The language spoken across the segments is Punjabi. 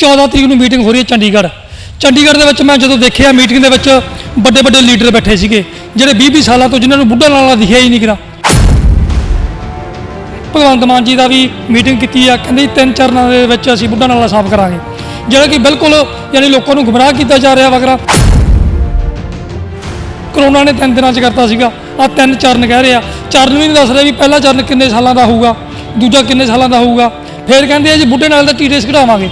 14 ਤਰੀਕ ਨੂੰ ਮੀਟਿੰਗ ਹੋ ਰਹੀ ਹੈ ਚੰਡੀਗੜ੍ਹ। ਚੰਡੀਗੜ੍ਹ ਦੇ ਵਿੱਚ ਮੈਂ ਜਦੋਂ ਦੇਖਿਆ, ਮੀਟਿੰਗ ਦੇ ਵਿੱਚ ਵੱਡੇ ਵੱਡੇ ਲੀਡਰ ਬੈਠੇ ਸੀਗੇ, ਜਿਹੜੇ 20 20 ਸਾਲਾਂ ਤੋਂ ਜਿਨ੍ਹਾਂ ਨੂੰ ਬੁੱਢਾ ਨਾਲਾ ਦਿਖਿਆ ਹੀ ਨਹੀਂ ਕਿਰਾ ਭਗਵੰਤ ਮਾਨ ਜੀ ਦਾ ਵੀ ਮੀਟਿੰਗ ਕੀਤੀ ਆ, ਕਹਿੰਦੇ ਜੀ ਤਿੰਨ ਚਰਨਾਂ ਦੇ ਵਿੱਚ ਅਸੀਂ ਬੁੱਢਾ ਨਾਲਾ ਸਾਫ਼ ਕਰਾਂਗੇ। ਜਿਹੜਾ ਕਿ ਬਿਲਕੁਲ ਯਾਨੀ ਲੋਕਾਂ ਨੂੰ ਗੁੰਮਰਾਹ ਕੀਤਾ ਜਾ ਰਿਹਾ ਵਗਰਾ। ਕਰੋਨਾ ਨੇ ਤਿੰਨ ਦਿਨਾਂ ਚ ਕਰਤਾ ਸੀਗਾ ਆ ਤਿੰਨ ਚਰਨ ਕਹਿ ਰਹੇ ਆ। ਚਰਨ ਵੀ ਨਹੀਂ ਦੱਸ ਰਿਹਾ ਵੀ ਪਹਿਲਾ ਚਰਨ ਕਿੰਨੇ ਸਾਲਾਂ ਦਾ ਹੋਊਗਾ, ਦੂਜਾ ਕਿੰਨੇ ਸਾਲਾਂ ਦਾ ਹੋਊਗਾ। ਫਿਰ ਕਹਿੰਦੇ ਆ ਜੀ ਬੁੱਢੇ ਨਾਲ ਦਾ ਟੀਡੀਐਸ ਘਟਾਵਾਂਗੇ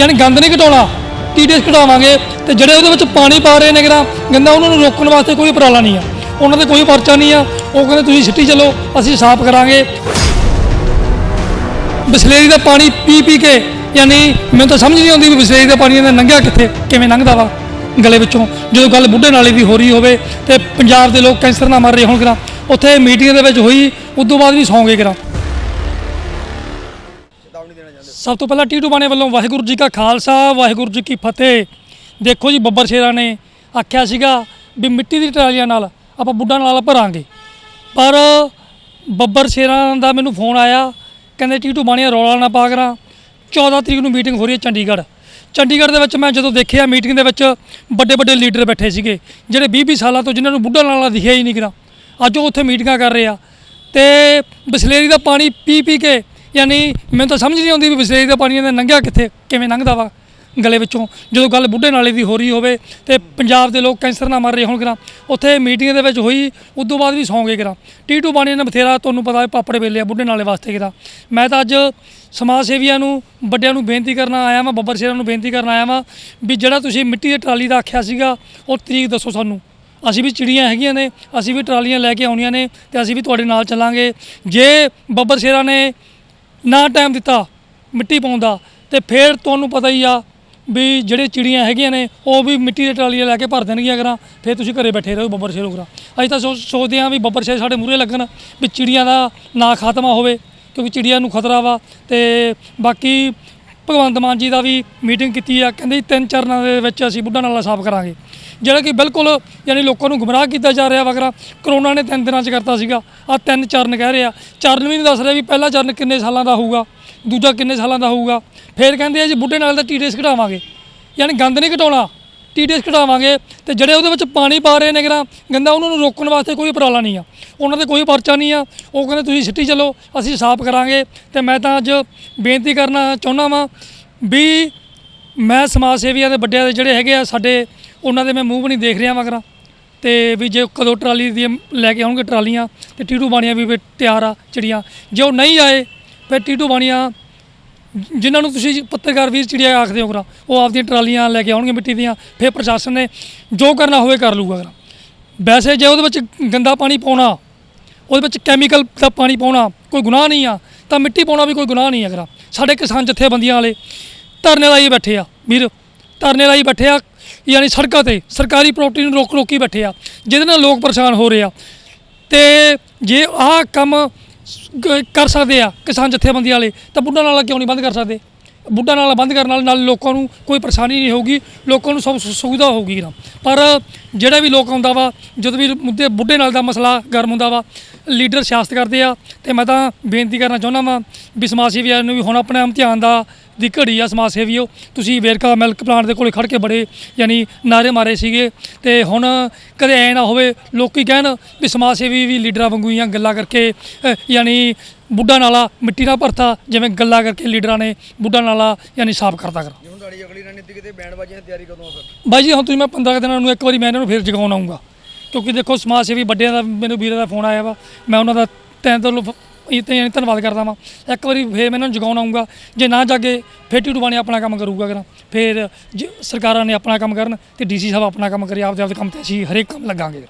ਯਾਨੀ ਗੰਦ ਨਹੀਂ ਘਟਾਉਣਾ ਟੀਡੀਐਸ ਘਟਾਵਾਂਗੇ ਤੇ ਜਿਹੜੇ ਉਹਦੇ ਵਿੱਚ ਪਾਣੀ ਪਾ ਰਹੇ ਨੇ ਕਿਰਾ ਗੰਦਾ ਉਹਨਾਂ ਨੂੰ ਰੋਕਣ ਵਾਸਤੇ ਕੋਈ ਉਪਰਾਲਾ ਨਹੀਂ ਆ। ਉਹਨਾਂ 'ਤੇ ਕੋਈ ਪਰਚਾ ਨਹੀਂ ਆ, ਉਹ ਕਹਿੰਦੇ ਤੁਸੀਂ ਸਿੱਟੀ ਚੱਲੋ, ਅਸੀਂ ਸਾਫ਼ ਕਰਾਂਗੇ। ਬਿਸਲੇਰੀ ਦਾ ਪਾਣੀ ਪੀ ਪੀ ਕੇ, ਯਾਨੀ ਮੈਨੂੰ ਤਾਂ ਸਮਝ ਨਹੀਂ ਆਉਂਦੀ ਵੀ ਬਿਸਲੇਰੀ ਦਾ ਪਾਣੀ ਇਹਦਾ ਲੰਘਿਆ ਕਿੱਥੇ, ਕਿਵੇਂ ਲੰਘਦਾ ਵਾ ਗਲੇ ਵਿੱਚੋਂ। ਜਦੋਂ ਗੱਲ ਬੁੱਢੇ ਨਾਲੇ ਦੀ ਹੋ ਰਹੀ ਹੋਵੇ ਤੇ ਪੰਜਾਬ ਦੇ ਲੋਕ ਕੈਂਸਰ ਨਾਲ ਮਰ ਰਹੇ ਹੋਣ ਕਰਾਂ ਉੱਥੇ ਮੀਟਿੰਗ ਦੇ ਵਿੱਚ ਹੋਈ ਉਸ ਤੋਂ ਬਾਅਦ ਵੀ ਸੌਂ ਗਏ ਕਰਾਂ ਸਭ ਤੋਂ ਪਹਿਲਾਂ ਟੀਟੂ ਬਾਣੇ ਵੱਲੋਂ ਵਾਹਿਗੁਰੂ ਜੀ ਕਾ ਖਾਲਸਾ, ਵਾਹਿਗੁਰੂ ਜੀ ਕੀ ਫਤਿਹ। ਦੇਖੋ ਜੀ, ਬੱਬਰ ਸ਼ੇਰਾਂ ਨੇ ਆਖਿਆ ਸੀਗਾ ਵੀ ਮਿੱਟੀ ਦੀ ਟਰਾਲੀਆਂ ਨਾਲ ਆਪਾਂ ਬੁੱਢਾ ਨਾਲ ਭਰਾਂਗੇ। ਪਰ ਬੱਬਰ ਸ਼ੇਰਾਂ ਦਾ ਮੈਨੂੰ ਫੋਨ ਆਇਆ, ਕਹਿੰਦੇ ਟੀਟੂ ਬਾਣੀਆ ਰੌਲਾ ਨਾ ਪਾ ਕਰਾਂ। 14 ਤਰੀਕ ਨੂੰ ਮੀਟਿੰਗ ਹੋ ਰਹੀ ਹੈ ਚੰਡੀਗੜ੍ਹ। ਚੰਡੀਗੜ੍ਹ ਦੇ ਵਿੱਚ ਮੈਂ ਜਦੋਂ ਦੇਖਿਆ, ਮੀਟਿੰਗ ਦੇ ਵਿੱਚ ਵੱਡੇ ਵੱਡੇ ਲੀਡਰ ਬੈਠੇ ਸੀਗੇ, ਜਿਹੜੇ 20 20 ਸਾਲਾਂ ਤੋਂ ਜਿਨ੍ਹਾਂ ਨੂੰ ਬੁੱਢਾ ਨਾਲਾ ਦਿਖਿਆ ਹੀ ਨਹੀਂ ਕਿਰਾ। ਅੱਜ ਉਹ ਉੱਥੇ ਮੀਟਿੰਗਾਂ ਕਰ ਰਹੇ ਆ ਤੇ ਬਸਲੇਰੀ ਦਾ ਪਾਣੀ ਪੀ ਪੀ ਕੇ ਯਾਨੀ ਮੈਨੂੰ ਤਾਂ ਸਮਝ ਨਹੀਂ ਆਉਂਦੀ ਵੀ ਬਿਸਲੇਰੀ ਦਾ ਪਾਣੀ ਇਹਦਾ ਲੰਘਿਆ ਕਿੱਥੇ, ਕਿਵੇਂ ਲੰਘਦਾ ਵਾ ਗਲੇ ਵਿੱਚੋਂ। ਜਦੋਂ ਗੱਲ ਬੁੱਢੇ ਨਾਲੇ ਦੀ ਹੋ ਰਹੀ ਹੋਵੇ ਤੇ ਪੰਜਾਬ ਦੇ ਲੋਕ ਕੈਂਸਰ ਨਾਲ ਮਰ ਰਹੇ ਹੋਣ ਕਰਾਂ ਉੱਥੇ ਮੀਟਿੰਗ ਦੇ ਵਿੱਚ ਹੋਈ ਉਸ ਤੋਂ ਬਾਅਦ ਵੀ ਸੌਂਗੇ ਕਰਾਂ ਟੀਟੂ ਬਾਣੀ ਨੇ ਬਥੇਰਾ ਤੁਹਾਨੂੰ ਪਤਾ ਹੈ ਪਾਪੜੇ ਵੇਲੇ ਆ ਬੁੱਢੇ ਨਾਲੇ ਵਾਸਤੇ ਕਰਾਂ ਮੈਂ ਤਾਂ ਅੱਜ ਸਮਾਜ ਸੇਵੀਆਂ ਨੂੰ, ਵੱਡਿਆਂ ਨੂੰ ਬੇਨਤੀ ਕਰਨ ਆਇਆ ਵਾਂ, ਬੱਬਰ ਸ਼ੇਰਾਂ ਨੂੰ ਬੇਨਤੀ ਕਰਨ ਆਇਆ ਵਾਂ ਵੀ ਜਿਹੜਾ ਤੁਸੀਂ ਮਿੱਟੀ ਦੀ ਟਰਾਲੀ ਦਾ ਆਖਿਆ ਸੀਗਾ, ਉਹ ਤਰੀਕ ਦੱਸੋ ਸਾਨੂੰ। ਅਸੀਂ ਵੀ ਚਿੜੀਆਂ ਹੈਗੀਆਂ ਨੇ, ਅਸੀਂ ਵੀ ਟਰਾਲੀਆਂ ਲੈ ਕੇ ਆਉਣੀਆਂ ਨੇ ਤੇ ਅਸੀਂ ਵੀ ਤੁਹਾਡੇ ਨਾਲ ਚੱਲਾਂਗੇ। ਜੇ ਬੱਬਰ ਸ਼ੇਰਾਂ ਨੇ ਨਾ ਟਾਈਮ ਦਿੱਤਾ, ਮਿੱਟੀ ਪਾਉਣ ਦਾ ਤੇ ਫਿਰ ਤੁਹਾਨੂੰ ਪਤਾ ਹੀ ਆ ਵੀ ਜਿਹੜੇ ਚਿੜੀਆਂ ਹੈਗੀਆਂ ਨੇ, ਉਹ ਵੀ ਮਿੱਟੀ ਦੇ ਟਰਾਲੀਆਂ ਲੈ ਕੇ ਭਰ ਦੇਣਗੀਆਂ ਕਰਾਂ ਫਿਰ ਤੁਸੀਂ ਘਰੇ ਬੈਠੇ ਰਹੋ ਬੱਬਰ ਸ਼ੇਰੋ ਕਰਾਂ ਅਸੀਂ ਤਾਂ ਸੋਚ- ਸੋਚਦੇ ਹਾਂ ਵੀ ਬੱਬਰ ਸ਼ੇਰ ਸਾਡੇ ਮੂਹਰੇ ਲੱਗਣ, ਵੀ ਚਿੜੀਆਂ ਦਾ ਨਾ ਖਾਤਮਾ ਹੋਵੇ, ਕਿਉਂਕਿ ਚਿੜੀਆਂ ਨੂੰ ਖਤਰਾ ਵਾ। ਤੇ ਬਾਕੀ ਭਗਵੰਤ ਮਾਨ ਜੀ ਦਾ ਵੀ ਮੀਟਿੰਗ ਕੀਤੀ ਆ। ਕਹਿੰਦੇ ਜੀ ਤਿੰਨ ਚਰਨਾਂ ਦੇ ਵਿੱਚ ਅਸੀਂ ਬੁੱਢਾ ਨਾਲਾ ਸਾਫ਼ ਕਰਾਂਗੇ। ਜਿਹੜਾ ਕਿ ਬਿਲਕੁਲ ਯਾਨੀ ਲੋਕਾਂ ਨੂੰ ਗੁੰਮਰਾਹ ਕੀਤਾ ਜਾ ਰਿਹਾ ਵਗਰਾ, ਕਰੋਨਾ ਨੇ ਤਿੰਨ ਦਿਨਾਂ ਚ ਕਰਤਾ ਸੀਗਾ। ਆ ਤਿੰਨ ਚਰਨ ਕਹਿ ਰਹੇ। ਆ ਚਰਨ ਵੀ ਨਹੀਂ ਦੱਸ ਰਿਹਾ ਵੀ ਪਹਿਲਾ ਚਰਨ ਕਿੰਨੇ ਸਾਲਾਂ ਦਾ ਹੋਊਗਾ, ਦੂਜਾ ਕਿੰਨੇ ਸਾਲਾਂ ਦਾ ਹੋਊਗਾ। ਫਿਰ ਕਹਿੰਦੇ ਆ ਜੀ ਬੁੱਢੇ ਨਾਲ ਦਾ ਟੀਡੀਐਸ ਘਟਾਵਾਂਗੇ ਯਾਨੀ ਗੰਦ ਨਹੀਂ ਘਟਾਉਣਾ ਟੀਡੀਐਸ ਘਟਾਵਾਂਗੇ ਤੇ ਜਿਹੜੇ ਉਹਦੇ ਵਿੱਚ ਪਾਣੀ ਪਾ ਰਹੇ ਨੇ ਕਿਰਾ ਗੰਦਾ ਉਹਨਾਂ ਨੂੰ ਰੋਕਣ ਵਾਸਤੇ ਕੋਈ ਉਪਰਾਲਾ ਨਹੀਂ ਆ। ਉਹਨਾਂ ਦੇ ਕੋਈ ਪਰਚਾ ਨਹੀਂ ਆ। ਉਹ ਕਹਿੰਦੇ ਤੁਸੀਂ ਸਿੱਟੀ ਚੱਲੋ, ਅਸੀਂ ਸਾਫ਼ ਕਰਾਂਗੇ ਤੇ ਮੈਂ ਤਾਂ ਅੱਜ ਬੇਨਤੀ ਕਰਨਾ ਚਾਹੁੰਦਾ ਵਾਂ ਵੀ ਮੈਂ ਸਮਾਜ ਸੇਵੀਆਂ ਦੇ ਵੱਡਿਆਂ ਦੇ ਜਿਹੜੇ ਹੈਗੇ ਆ, ਸਾਡੇ ਉਹਨਾਂ ਦੇ ਮੈਂ ਮੂੰਹ ਵੀ ਨਹੀਂ ਦੇਖ ਰਿਹਾ ਮਗਰਾਂ। ਤੇ ਵੀ ਜੇ ਕਦੋਂ ਟਰਾਲੀ ਦੀ ਲੈ ਕੇ ਆਉਣਗੇ ਟਰਾਲੀਆਂ, ਤੇ ਟੀਟੂ ਬਾਣੀਆਂ ਵੀ ਫਿਰ ਤਿਆਰ ਆ ਚਿੜੀਆਂ। ਜੇ ਉਹ ਨਹੀਂ ਆਏ, ਫਿਰ ਟੀਟੂ ਬਾਣੀਆਂ, ਜਿਨ੍ਹਾਂ ਨੂੰ ਤੁਸੀਂ ਪੱਤਰਕਾਰ ਵੀਰ ਚਿੜੀਆ ਆਖਦੇ ਹੋ ਕਰਾ ਉਹ ਆਪਦੀਆਂ ਟਰਾਲੀਆਂ ਲੈ ਕੇ ਆਉਣਗੇ ਮਿੱਟੀ ਦੀਆਂ, ਫਿਰ ਪ੍ਰਸ਼ਾਸਨ ਨੇ ਜੋ ਕਰਨਾ ਹੋਵੇ ਕਰ ਲੂਗਾ ਕਰਾ ਵੈਸੇ ਜੇ ਉਹਦੇ ਵਿੱਚ ਗੰਦਾ ਪਾਣੀ ਪਾਉਣਾ, ਉਹਦੇ ਵਿੱਚ ਕੈਮੀਕਲ ਦਾ ਪਾਣੀ ਪਾਉਣਾ ਕੋਈ ਗੁਨਾਹ ਨਹੀਂ ਆ, ਤਾਂ ਮਿੱਟੀ ਪਾਉਣਾ ਵੀ ਕੋਈ ਗੁਨਾਹ ਨਹੀਂ ਹੈਗਾ ਸਾਡੇ ਕਿਸਾਨ ਜਥੇਬੰਦੀਆਂ ਵਾਲੇ ਧਰਨੇ ਲਾਈ ਬੈਠੇ ਆ। ਵੀਰ ਧਰਨੇ ਲਾਈ ਬੈਠੇ ਆ, ਯਾਨੀ ਸੜਕਾਂ ਤੇ, ਸਰਕਾਰੀ ਪ੍ਰਾਪਰਟੀ ਨੂੰ ਰੋਕ ਰੋਕੀ ਬੈਠੇ ਆ, ਜਿਹਦੇ ਨਾਲ ਲੋਕ ਪਰੇਸ਼ਾਨ ਹੋ ਰਹੇ ਆ। ਤੇ ਜੇ ਆਹ ਕੰਮ ਕਰ ਸਕਦੇ ਆ ਕਿਸਾਨ ਜਥੇਬੰਦੀਆਂ ਵਾਲੇ, ਤਾਂ ਬੁੱਢਾ ਨਾਲਾ ਕਿਉਂ ਨਹੀਂ ਬੰਦ ਕਰ ਸਕਦੇ? ਬੁੱਢਾ ਨਾਲਾ ਬੰਦ ਕਰਨ ਨਾਲ ਨਾਲ ਲੋਕਾਂ ਨੂੰ ਕੋਈ ਪਰੇਸ਼ਾਨੀ ਨਹੀਂ ਹੋਊਗੀ, ਲੋਕਾਂ ਨੂੰ ਸਭ ਸੁਵਿਧਾ ਹੋਊਗੀ ਨਾ। ਪਰ ਜਿਹੜਾ ਵੀ ਲੋਕ ਆਉਂਦਾ ਵਾ, ਜਦੋਂ ਵੀ ਮੁੱਦੇ, ਬੁੱਢੇ ਨਾਲ ਦਾ ਮਸਲਾ ਗਰਮ ਹੁੰਦਾ ਵਾ, ਲੀਡਰ ਸਿਆਸਤ ਕਰਦੇ ਆ, ਤੇ ਮੈਂ ਤਾਂ ਬੇਨਤੀ ਕਰਨਾ ਚਾਹੁੰਦਾ ਵਾਂ ਵੀ ਸਮਾਜ ਸੇਵੀਆਂ ਨੂੰ ਵੀ ਹੁਣ ਆਪਣੇ ਇਮਤਿਹਾਨ ਦਾ ਦੀ ਘੜੀ ਆ ਸਮਾਜ ਸੇਵੀਓ ਤੁਸੀਂ ਵੇਰਕਾ ਮਿਲਕ ਪਲਾਂਟ ਦੇ ਕੋਲੇ ਖੜ ਕੇ ਬੜੇ ਯਾਨੀ ਨਾਰੇ ਮਾਰੇ ਸੀਗੇ। ਤੇ ਹੁਣ ਕਦੇ ਐ ਨਾ ਹੋਵੇ ਲੋਕੀ ਕਹਿਣ ਵੀ ਸਮਾਜ ਸੇਵੀ ਵੀ ਲੀਡਰਾਂ ਵਾਂਗੂ ਹੀ ਗੱਲਾਂ ਕਰਕੇ ਯਾਨੀ ਬੁੱਢਾ ਨਾਲਾ ਮਿੱਟੀ ਨਾਲ ਭਰਤਾ ਜਿਵੇਂ ਗੱਲਾਂ ਕਰਕੇ ਲੀਡਰਾਂ ਨੇ ਬੁੱਢਾ ਨਾਲਾ ਯਾਨੀ ਸਾਫ਼ ਕਰਤਾ ਕਰ। ਜੇ ਹੁਣ ਤੁਹਾਡੀ ਅਗਲੀ ਰਣਨੀਤੀ ਕਿਤੇ ਬੈਂਡ ਬਾਜੀਆਂ ਦੀ ਤਿਆਰੀ ਕਦੋਂ ਆ ਫਿਰ ਬਾਈ ਜੀ ਹੁਣ ਤੁਸੀਂ ਮੈਂ 15 ਕੁ ਦਿਨਾਂ ਨੂੰ ਇੱਕ ਵਾਰੀ ਮੈਂ ਇਹਨਾਂ ਨੂੰ ਫੇਰ ਜਗਾਉਣ ਆਉਂਗਾ ਕਿਉਂਕਿ ਦੇਖੋ ਸਮਾਜ ਸੇਵੀ ਵੱਡਿਆਂ ਦਾ ਮੈਨੂੰ ਵੀਰਾਂ ਦਾ ਫੋਨ ਆਇਆ ਵਾ ਮੈਂ ਉਹਨਾਂ ਦਾ ਤੈਂ ਤੋਂ ਇਹ ਤੇ ਧੰਨਵਾਦ ਕਰਦਾ ਵਾਂ। ਇੱਕ ਵਾਰੀ ਫੇਰ ਮੈਂ ਇਹਨਾਂ ਨੂੰ ਜਗਾਉਣ ਆਉਂਗਾ ਜੇ ਨਾ ਜਾਗੇ, ਫੇਰ ਟੀਟੂ ਬਾਣੀ ਆਪਣਾ ਕੰਮ ਕਰੂਗਾ ਕਰਾਂ ਫਿਰ ਜੇ ਸਰਕਾਰਾਂ ਨੇ ਆਪਣਾ ਕੰਮ ਕਰਨ ਤੇ ਡੀਸੀ ਸਾਹਿਬ ਆਪਣਾ ਕੰਮ ਕਰੇ, ਆਪਦੇ ਆਪਦੇ ਕੰਮ ਤੇ ਅਸੀਂ ਹਰੇਕ ਕੰਮ ਲੱਗਾਂਗੇ।